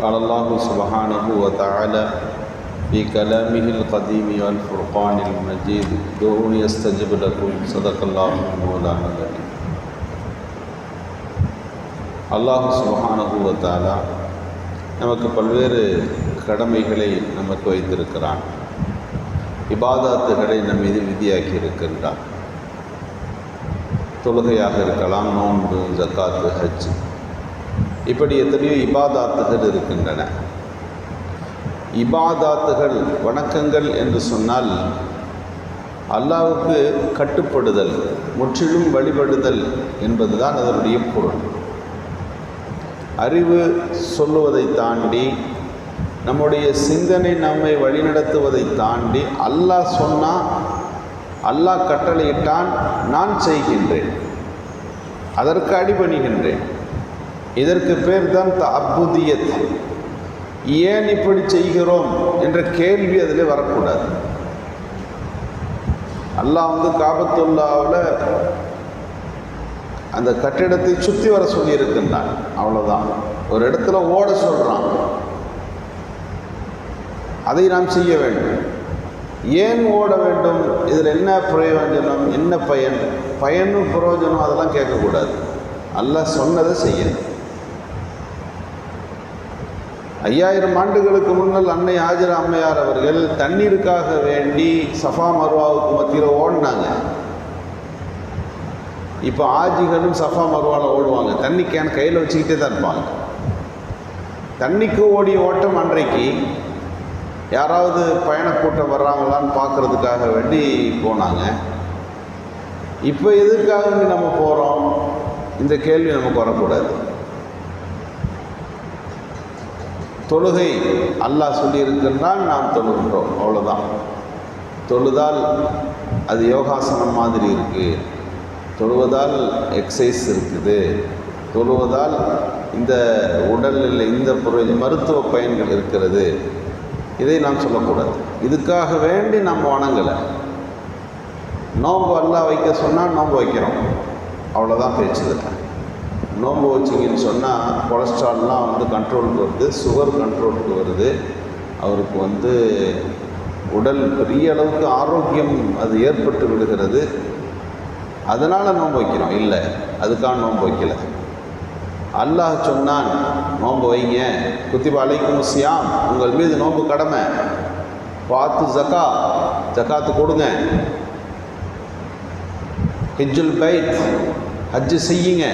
قال الله سبحانه وتعالى في كلامه القديم والفرقان المجيد ادعوني استجب لكم صدق الله مولانا العليم அல்லாஹ் சுபஹானஹு வ தஆலா நமக்கு பல்வேறு கடமைகளை நமக்கு வைத்திருக்கிறான் இபாதாத்துகளை நம் மீது விதியாக்கி இருக்கின்றான் தொழுகையாக இருக்கலாம் நோன்பு ஜக்காத்து ஹஜ் இப்படி எத்தனையோ இபாதாத்துகள் இருக்கின்றன. இபாதாத்துகள் வணக்கங்கள் என்று சொன்னால் அல்லாவுக்கு கட்டுப்படுதல் முற்றிலும் வழிபடுதல் என்பதுதான் அதனுடைய பொருள். அறிவு சொல்லுவதை தாண்டி நம்முடைய சிந்தனை நம்மை வழிநடத்துவதை தாண்டி அல்லாஹ் சொன்னால் அல்லாஹ் கட்டளையிட்டான் நான் செய்கின்றேன். அதற்கு அடிபணிகின்றேன். இதற்கு பேர் தான் த அப்புதியத் ஏன் இப்படி செய்கிறோம் என்ற கேள்வி அதில் வரக்கூடாது. அல்லாஹ் வந்து காபத்துல்லாவில் அந்த கட்டிடத்தை சுற்றி வர சொல்லியிருக்கின்றான். அவ்வளோதான் ஒரு இடத்துல ஓட சொல்கிறான் அதை நாம் செய்ய வேண்டும். ஏன் ஓட வேண்டும்? இதில் என்ன பிரயோஜனம்? என்ன பயன்? பயனும் பிரயோஜனம் அதெல்லாம் கேட்கக்கூடாது. அல்லாஹ் சொன்னதை செய்யணும். ஐயாயிரம் ஆண்டுகளுக்கு முன்னால் அன்னை ஆஜர அம்மையார் அவர்கள் தண்ணீருக்காக வேண்டி சஃபா மருவாவுக்கு மத்தியில் ஓடினாங்க. இப்போ ஆஜிகளும் சஃபா மருவாவில் ஓடுவாங்க. தண்ணி கேன் கையில் வச்சுக்கிட்டே தான் இருப்பாங்க. தண்ணிக்கு ஓடிய ஓட்டம் அன்றைக்கு யாராவது பயணக்கூட்டம் வர்றாங்களான்னு பார்க்குறதுக்காக வேண்டி போனாங்க. இப்போ எதுக்காக நம்ம போகிறோம் இந்த கேள்வி நமக்கு வரக்கூடாது. தொழுகை அல்லாஹ் சொல்லியிருக்கின்றால் நாம் தொழுகின்றோம். அவ்வளோதான் தொழுதால் அது யோகாசனம் மாதிரி இருக்குது தொழுவதால் எக்ஸசைஸ் இருக்குது. தொழுவதால் இந்த உடலில் இந்த பொருள் மருத்துவ பயன்கள் இருக்கிறது. இதை நாம் சொல்லக்கூடாது. இதுக்காக வேண்டி நாம் வணங்கலை. நோன்பு அல்லா வைக்க சொன்னால் நோன்பு வைக்கிறோம். அவ்வளோதான் பேச்சுதில்லை நோன்பு வச்சிங்கன்னு சொன்னால் கொலஸ்ட்ரால்லாம் வந்து கண்ட்ரோலுக்கு வருது சுகர் கண்ட்ரோலுக்கு வருது. அவருக்கு வந்து உடல் பெரிய அளவுக்கு ஆரோக்கியம் அது ஏற்பட்டு விடுகிறது. அதனால் நோன்பு வைக்கிறோம். இல்லை அதுக்காக நோன்பு வைக்கல. அல்லாஹ் சொன்னான் நோன்பு வைங்க. குத்திப அலைக்கும் சியாம். உங்கள் மீது நோன்பு கடமை. பார்த்து ஜக்கா. ஜக்காத்து கொடுங்க. ஹிஜுல் பைத். ஹஜ்ஜு செய்யுங்க.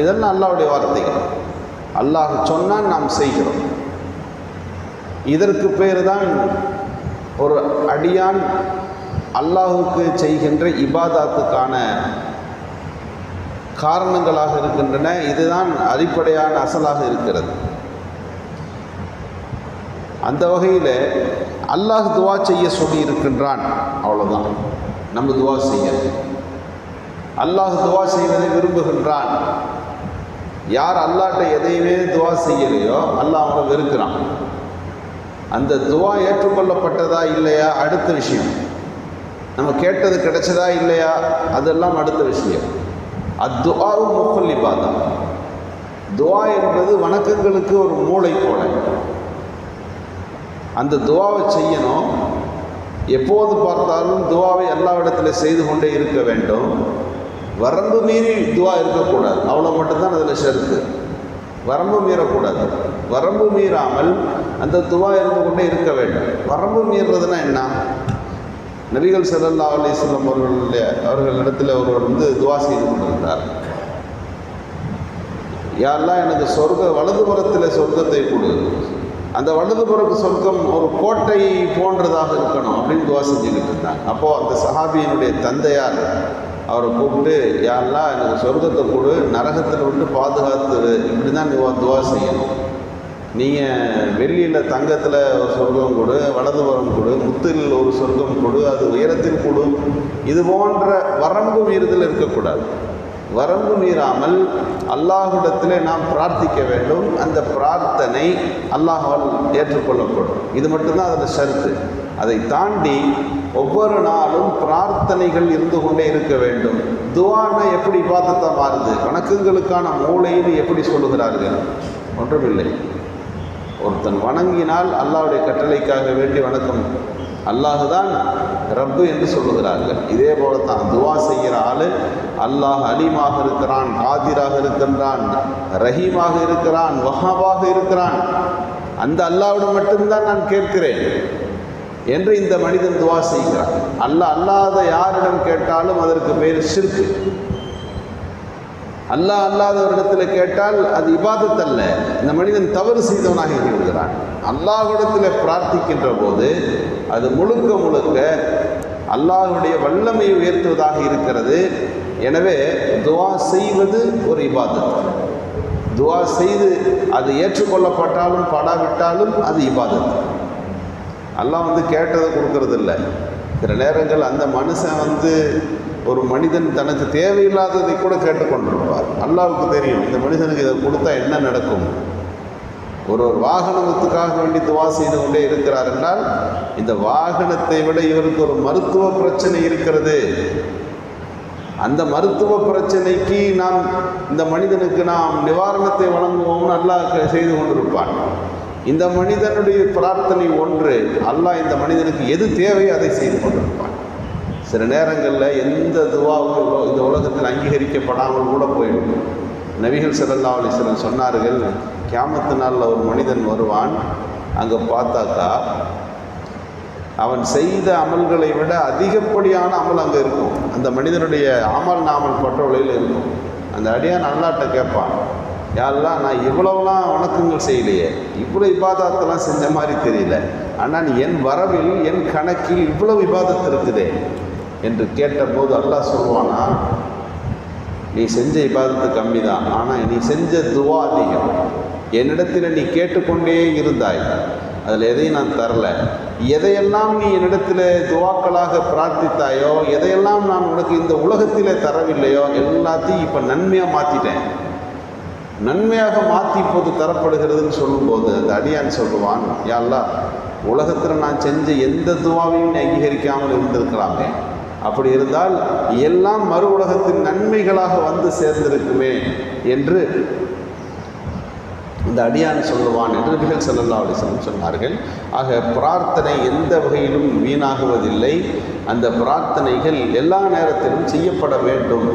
இதெல்லாம் அல்லாவுடைய வார்த்தைகள் அல்லாஹ் சொன்னால் நாம் செய்கிறோம். இதற்கு பேர் தான் ஒரு அடியான் அல்லாஹுக்கு செய்கின்ற இபாதாத்துக்கான காரணங்களாக இருக்கின்றன. இதுதான் அடிப்படையான அசலாக இருக்கிறது. அந்த வகையில் அல்லாஹ் துவா செய்ய சொல்லி இருக்கின்றான். அவ்வளோதான் நம்ம துவா செய்ய அல்லாஹ் துவா செய்வதை விரும்புகின்றான். யார் அல்லாட்ட எதையுமே துவா செய்யலையோ அல்லாஹ் அவனை வெறுக்கிறான். அந்த துவா ஏற்றுக்கொள்ளப்பட்டதா இல்லையா? அடுத்த விஷயம். நம்ம கேட்டது கிடைச்சதா இல்லையா? அதெல்லாம் அடுத்த விஷயம். அத்துவாவும் முக்கல் இபாதா துவா என்பது வணக்கங்களுக்கு ஒரு மூளை போல. அந்த துவாவை செய்யணும். எப்போது பார்த்தாலும் துவாவை எல்லா இடத்துல செய்து கொண்டே இருக்க வேண்டும். வரம்பு மீறி துவா இருக்கக்கூடாது. அவ்வளோ மட்டும்தான் அதில் ஷருத்து வரம்பு மீறக்கூடாது. வரம்பு மீறாமல் அந்த துவா இருந்து கொண்டே இருக்க வேண்டும். வரம்பு மீறுறதுனா என்ன? நபிகள் சல்லல்லா அலிஸ்லம் அவர்களுடைய அவர்களிடத்தில் ஒருவர் வந்து துவா செய்து கொண்டிருந்தார் யாரெல்லாம் எனக்கு சொர்க்க வலதுபுறத்தில் சொர்க்கத்தை கொடு. அந்த வலதுபுறத்து சொர்க்கம் ஒரு கோட்டை போன்றதாக இருக்கணும் அப்படின்னு துவா செஞ்சுக்கிட்டு இருந்தாங்க. அப்போது அந்த சஹாபியினுடைய தந்தையார் அவரை கூப்பிட்டு யாரெல்லாம் எனக்கு சொர்க்கத்தை கொடு நரகத்தில் விட்டு பாதுகாத்து இப்படி தான் நீ துவா செய்யணும். நீங்கள் வெள்ளியில் தங்கத்தில் ஒரு சொர்க்கம் கொடு வலதுபுறம் கொடு முத்தில் ஒரு சொர்க்கம் கொடு அது உயரத்தில் கொடு. இது போன்ற வரம்பு மீறுதல் இருக்கக்கூடாது. வரம்பு மீறாமல் அல்லாஹ்விடத்திலே நாம் பிரார்த்திக்க வேண்டும். அந்த பிரார்த்தனை அல்லாஹால் ஏற்றுக்கொள்ளப்படும். இது மட்டும்தான் அதில் ஷருத்து. அதை தாண்டி ஒவ்வொரு நாளும் பிரார்த்தனைகள் இருந்து கொண்டே இருக்க வேண்டும். துவானா எப்படி பார்த்தா மாறுது? வணக்கங்களுக்கான மூளைன்னு எப்படி சொல்லுகிறார்கள்? ஒன்றுமில்லை. ஒருத்தன் வணங்கினால் அல்லாவுடைய கட்டளைக்காக வேண்டி வணக்கம். அல்லாஹ் தான் ரப்பு என்று சொல்லுகிறார்கள். இதே போல தான் துவா செய்கிற ஆள் அல்லாஹ் அலிமாக இருக்கிறான் காதிராக இருக்கின்றான் ரஹீமாக இருக்கிறான் வஹாபாக இருக்கிறான். அந்த அல்லாவிடம் மட்டும்தான் நான் கேட்கிறேன். என்று இந்த மனிதன் துவா செய்கிறான். அல்ல அல்லாத யாரிடம் கேட்டாலும் அதற்கு பேர் சிற்கு. அல்லாஹ் அல்லாதவரிடத்தில் கேட்டால் அது இபாதத்தல்ல. இந்த மனிதன் தவறு செய்தவனாக இருக்கிறான். விடுகிறான் அல்லாஹ்விடத்தில் பிரார்த்திக்கின்ற போது அது முழுக்க முழுக்க அல்லாஹுடைய வல்லமையை உயர்த்துவதாக இருக்கிறது. எனவே துவா செய்வது ஒரு இபாதத். துவா செய்து அது ஏற்றுக்கொள்ளப்பட்டாலும் படாவிட்டாலும் அது இபாதத். அல்லாஹ் வந்து கேட்டதை கொடுக்கறது இல்லை சில நேரங்கள் அந்த மனுஷன் வந்து ஒரு மனிதன் தனக்கு தேவையில்லாததை கூட கேட்டுக்கொண்டிருப்பார். அல்லாவுக்கு தெரியும் இந்த மனுஷனுக்கு இதை கொடுத்தா என்ன நடக்கும்? ஒரு ஒரு வாகனத்துக்காக வேண்டி துவா செய்து கொண்டே இருக்கிறார் என்றால் இந்த வாகனத்தை விட இவருக்கு ஒரு மருத்துவ பிரச்சனை இருக்கிறது. அந்த மருத்துவ பிரச்சனைக்கு நாம் இந்த மனிதனுக்கு நாம் நிவாரணத்தை வழங்குவோம்னு அல்லாஹ் செய்து கொண்டிருப்பான். இந்த மனிதனுடைய பிரார்த்தனை ஒன்று அல்லாஹ் இந்த மனிதனுக்கு எது தேவையோ அதை செய்து கொண்டிருப்பான். சில நேரங்களில் எந்த துவாவும் இந்த உலகத்தில் அங்கீகரிக்கப்படாமல் கூட போயிடும். நபிகள் ஸல்லல்லாஹு அலைஹி சொன்னார்கள் கேமத்து நாளில் ஒரு மனிதன் வருவான் அங்கே பார்த்தாக்கா அவன் செய்த அமல்களை விட அதிகப்படியான அமல் அங்கே இருக்கும். அந்த மனிதனுடைய அமல் நாமல் பட்டவளையில் இருக்கும். அந்த அடியான் அல்லாட்ட கேட்பான் யாரெல்லாம் நான் இவ்வளவுலாம் வணக்கங்கள் செய்யலையே. இவ்வளோ விவாதத்தெல்லாம் செஞ்ச மாதிரி தெரியல. ஆனால் என் வரவில் என் கணக்கில் இவ்வளோ விவாதத்து இருக்குதே. என்று கேட்டபோது அல்லாஹ் சொல்லுவானா நீ செஞ்ச விவாதத்து கம்மி தான் ஆனால் நீ செஞ்ச துவா அதிகம். என்னிடத்தில் நீ கேட்டுக்கொண்டே இருந்தாய். அதில் எதையும் நான் தரல. எதையெல்லாம் நீ என்னிடத்தில் துவாக்களாக பிரார்த்தித்தாயோ எதையெல்லாம் நான் உனக்கு இந்த உலகத்திலே தரவில்லையோ எல்லாத்தையும் இப்போ நன்மையாக மாற்றிட்டேன் நன்மையாக மாற்றி இப்போது தரப்படுகிறதுன்னு சொல்லும்போது அந்த அடியான் சொல்லுவான் யாழ்லா உலகத்தில் நான் செஞ்ச எந்த துவாவையும் நீ அங்கீகரிக்காமல் இருந்திருக்கலாமே. அப்படி இருந்தால் எல்லாம் மறு உலகத்தின் நன்மைகளாக வந்து சேர்ந்திருக்குமே என்று இந்த அடியான் சொல்லுவான் என்று நபிகள் செல்லல்லா அலைஹி சொன்னார்கள். ஆக பிரார்த்தனை எந்த வகையிலும் வீணாகுவதில்லை. அந்த பிரார்த்தனைகள் எல்லா நேரத்திலும் செய்யப்பட வேண்டும்.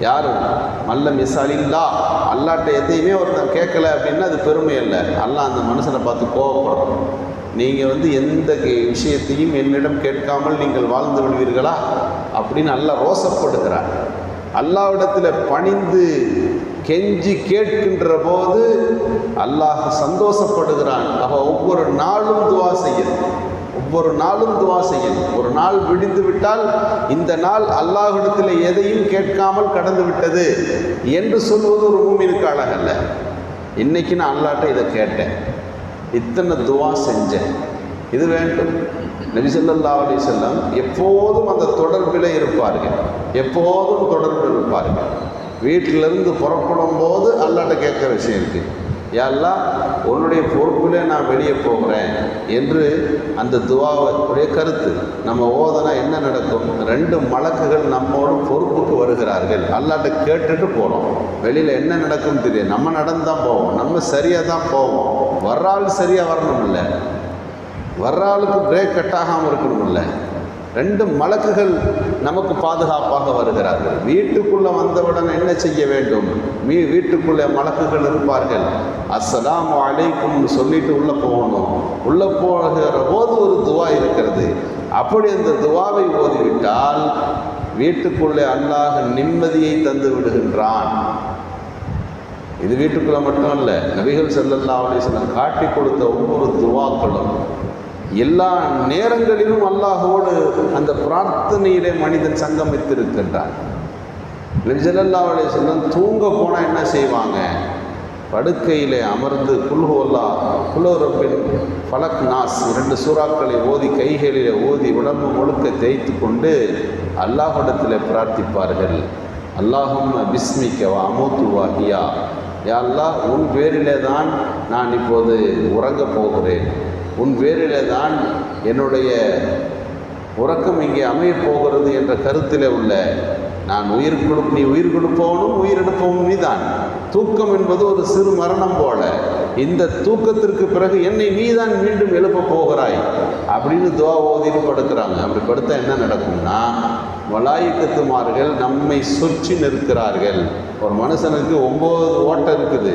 யாரும் மல்லம் இசாலில்லா அல்லாட்ட எதையுமே ஒருத்தன் கேட்கல அப்படின்னா அது பெருமை இல்லை. அல்லாஹ் அந்த மனுஷனை பார்த்து கோவப்படுறோம் நீங்கள் வந்து எந்த கே- விஷயத்தையும் என்னிடம் கேட்காமல் நீங்கள் வாழ்ந்து விடுவீர்களா? அப்படின்னு அல்லாஹ் ரோசப்படுகிறார் அல்லாவிடத்தில் பணிந்து கெஞ்சி கேட்கின்ற போது அல்லாஹ் சந்தோஷப்படுகிறான். அவ ஒவ்வொரு நாளும் துவா செய்யணும். ஒவ்வொரு நாளும் துவா செய்யணும். ஒரு நாள் விடிந்து விட்டால் இந்த நாள் அல்லாஹிடத்தில் எதையும் கேட்காமல் கடந்து விட்டது என்று சொல்வது ஒரு மூமினுக்கு அழகல்ல. இன்னைக்கு நான் அல்லாட்ட இதை கேட்டேன். இத்தனை துவா செஞ்சேன். இது வேண்டும். நபிசல்லா அலி செல்லம் எப்போதும் அந்த தொடர்பில் இருப்பார்கள். எப்போதும் தொடர்பில் இருப்பார்கள். வீட்டிலிருந்து புறப்படும் போது அல்லாட்ட கேட்குற விஷயம் இருக்குது யாரெல்லாம் உன்னுடைய பொறுப்பில் நான் வெளியே போகிறேன் என்று அந்த துவாவுடைய கருத்து. நம்ம ஓதனா என்ன நடக்கும்? ரெண்டு மலக்குகள் நம்மோடு பொறுப்புக்கு வருகிறார்கள். அல்லாட்ட கேட்டுட்டு போகிறோம் வெளியில் என்ன நடக்கும் தெரியும்? நம்ம நடந்து தான் போவோம். நம்ம சரியாக தான் போவோம். வர்ற ஆள் சரியாக வரணும் இல்லை வர்ற ஆளுக்கு பிரேக் கட் ஆகாமல் இருக்கணும்ல ரெண்டு மலக்குகள் நமக்கு பாதுகாப்பாக வருகிறார்கள். வீட்டுக்குள்ளே வந்தவுடன் என்ன செய்ய வேண்டும்? மீ வீட்டுக்குள்ளே மலக்குகள் இருப்பார்கள். அஸ்லாம் அழைக்கும்னு சொல்லிட்டு உள்ளே போகணும். உள்ளே போகிற போது ஒரு துவா இருக்கிறது. அப்படி அந்த துவாவை ஓதிவிட்டால் வீட்டுக்குள்ளே அல்லாஹ் நிம்மதியை தந்து விடுகின்றான். இது வீட்டுக்குள்ளே மட்டும் அல்ல நபிகள் செல்லல்லா அலைஹி வஸல்லம் காட்டி கொடுத்த ஒவ்வொரு துவாக்களும் எல்லா நேரங்களிலும் அல்லாஹோடு அந்த பிரார்த்தனையிலே மனிதன் சங்கமித்திருக்கின்றான். நபி செல்லம் தூங்க போனால் என்ன செய்வாங்க? படுக்கையிலே அமர்ந்து குல்ஹோல்லா குலோரப்பின் பலக் நாஸ் இரண்டு சூறாக்களை ஓதி கைகளிலே ஓதி உடம்பு முழுக்க தேய்த்து கொண்டு அல்லாஹிடத்தில் பிரார்த்திப்பார்கள். அல்லாஹும் விஸ்மிக்கவா வா அமூத்து யா அல்லாஹ் உன் பேரிலே தான் நான் இப்போது உறங்கப் போகிறேன். உன் வேரிலே தான் என்னுடைய உறக்கம் இங்கே அமையப் போகிறது என்ற கருத்திலே உள்ள நான் உயிர் கொடு நீ உயிர் கொடுப்பவனும் உயிரெடுப்பவனும் நீதான். தூக்கம் என்பது ஒரு சிறு மரணம் போல. இந்த தூக்கத்திற்கு பிறகு என்னை நீதான் மீண்டும் எழுப்ப போகிறாய் அப்படின்னு துவா ஓதிட்டு படுக்கிறாங்க. அப்படி படுத்தா என்ன நடக்கும்னா வலாயிக்கத்துமார்கள் நம்மை சுற்றி நிற்கிறார்கள். ஒரு மனுஷனுக்கு ஒம்பது ஓட்டம் இருக்குது.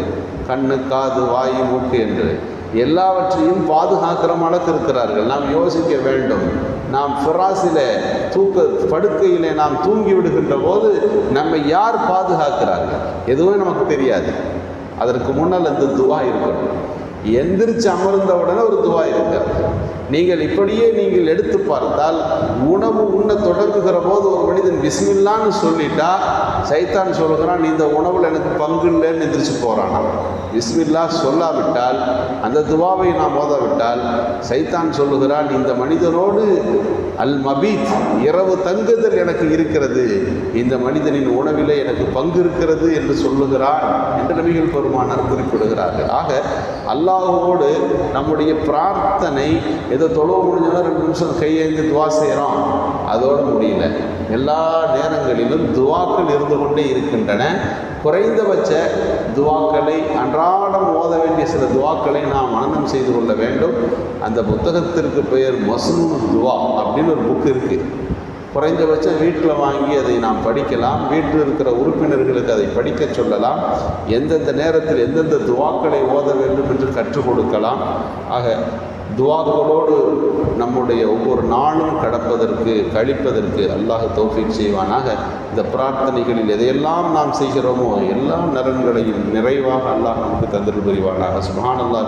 கண்ணு காது வாயு மூக்கு என்று. எல்லாவற்றையும் பாதுகாக்கிற அளவுக்கு இருக்கிறார்கள் நாம் யோசிக்க வேண்டும். நாம் ஃபிராஸில் தூக்க படுக்கையிலே நாம் தூங்கி விடுகின்ற போது நம்மை யார் பாதுகாக்கிறார்கள்? எதுவுமே நமக்கு தெரியாது. அதற்கு முன்னால் இந்த துவா இருக்கணும். எந்திரிச்சு அமர்ந்த உடனே ஒரு துவா இருக்கிறது நீங்கள் இப்படியே நீங்கள் எடுத்து பார்த்தால் உணவு உண்ண தொடங்குகிற போது ஒரு மனிதன் பிஸ்மில்லான்னு சொல்லிட்டா சைத்தான் சொல்லுகிறான் இந்த உணவில் எனக்கு பங்கு இல்லைன்னு எந்திரிச்சு போகிறானா பிஸ்மில்லா சொல்லாவிட்டால் அந்த துவாவை நாம் ஓதாவிட்டால் சைத்தான் சொல்லுகிறான் இந்த மனிதனோடு அல் மபீத் இரவு தங்குதல் எனக்கு இருக்கிறது இந்த மனிதனின் உணவிலே எனக்கு பங்கு இருக்கிறது என்று சொல்லுகிறான் என்று நபிகள் பெருமானார் குறிப்பிடுகிறார்கள். ஆக அல்லாஹோடு நம்முடைய பிரார்த்தனை ஏதோ தொழுவ முடிஞ்சோன்னா ரெண்டு நிமிஷம் கையேந்து துவா செய்கிறோம் அதோடு முடியல. எல்லா நேரங்களிலும் துவாக்கள் இருந்து கொண்டே இருக்கின்றன. குறைந்தபட்ச துவாக்களை அன்றாடம் ஓத வேண்டிய சில துவாக்களை நாம் மனநம் செய்து கொள்ள வேண்டும். அந்த புத்தகத்திற்கு பெயர் மஸ்னூன் துவா அப்படின்னு ஒரு புக் இருக்குது குறைந்தபட்சம் வீட்டில் வாங்கி அதை நாம் படிக்கலாம். வீட்டில் இருக்கிற உறுப்பினர்களுக்கு அதை படிக்க சொல்லலாம். எந்தெந்த நேரத்தில் எந்தெந்த துவாக்களை ஓத வேண்டும் என்று கற்றுக் கொடுக்கலாம். ஆக துவாக்களோடு நம்முடைய ஒவ்வொரு நாளும் கடப்பதற்கு கழிப்பதற்கு அல்லாஹ் தோஃபிக் செய்வானாக. இந்த பிரார்த்தனைகளில் எதையெல்லாம் நாம் செய்கிறோமோ எல்லா நலன்களையும் நிறைவாக அல்லாஹ் நமக்கு தந்திரு புரிவானாக. சுபான் அல்லாஹ்